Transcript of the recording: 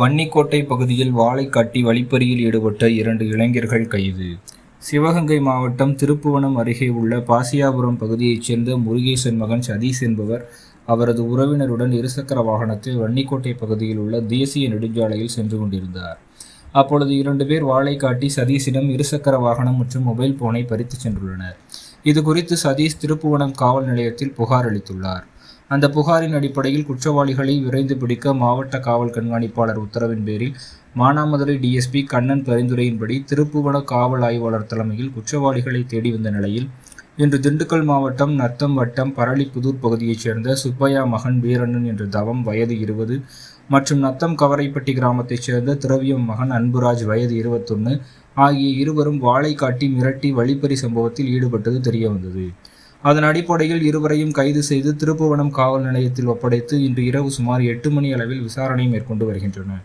வன்னிக்கோட்டை பகுதியில் வாளை காட்டி வழிப்பறியில் ஈடுபட்ட இரண்டு இளைஞர்கள் கைது. சிவகங்கை மாவட்டம் திருப்புவனம் அருகே உள்ள பாசியாபுரம் பகுதியைச் சேர்ந்த முருகேசன் மகன் சதீஷ் என்பவர் அவரது உறவினருடன் இருசக்கர வாகனத்தில் வன்னிக்கோட்டை பகுதியில் உள்ள தேசிய நெடுஞ்சாலையில் சென்று கொண்டிருந்தார். அப்பொழுது இரண்டு பேர் வாளை காட்டி சதீஷிடம் இருசக்கர வாகனம் மற்றும் மொபைல் போனை பறித்துச் சென்றுள்ளனர். இது குறித்து சதீஷ் திருப்புவனம் காவல் நிலையத்தில் புகார் அளித்துள்ளார். அந்த புகாரின் அடிப்படையில் குற்றவாளிகளை விரைந்து பிடிக்க மாவட்ட காவல் கண்காணிப்பாளர் உத்தரவின் பேரில் மானாமதுரை டிஎஸ்பி கண்ணன் பரிந்துரையின்படி திருப்புவன காவல் ஆய்வாளர் தலைமையில் குற்றவாளிகளை தேடி வந்த நிலையில் இன்று திண்டுக்கல் மாவட்டம் நத்தம் வட்டம் பரளிப்புதூர் பகுதியைச் சேர்ந்த சுப்பையா மகன் வீரண்ணன் என்ற தவம் வயது இருபது மற்றும் நத்தம் கவரைப்பட்டி கிராமத்தைச் சேர்ந்த திரவியம் மகன் அன்புராஜ் வயது இருபத்தொன்று ஆகிய இருவரும் வாளை காட்டி மிரட்டி வழிப்பறி சம்பவத்தில் ஈடுபட்டது தெரியவந்தது அதன் அடிப்படையில் இருவரையும் கைது செய்து திருப்புவனம் காவல் நிலையத்தில் ஒப்படைத்து இன்று இரவு சுமார் எட்டு மணி அளவில் விசாரணை மேற்கொண்டு வருகின்றனர்.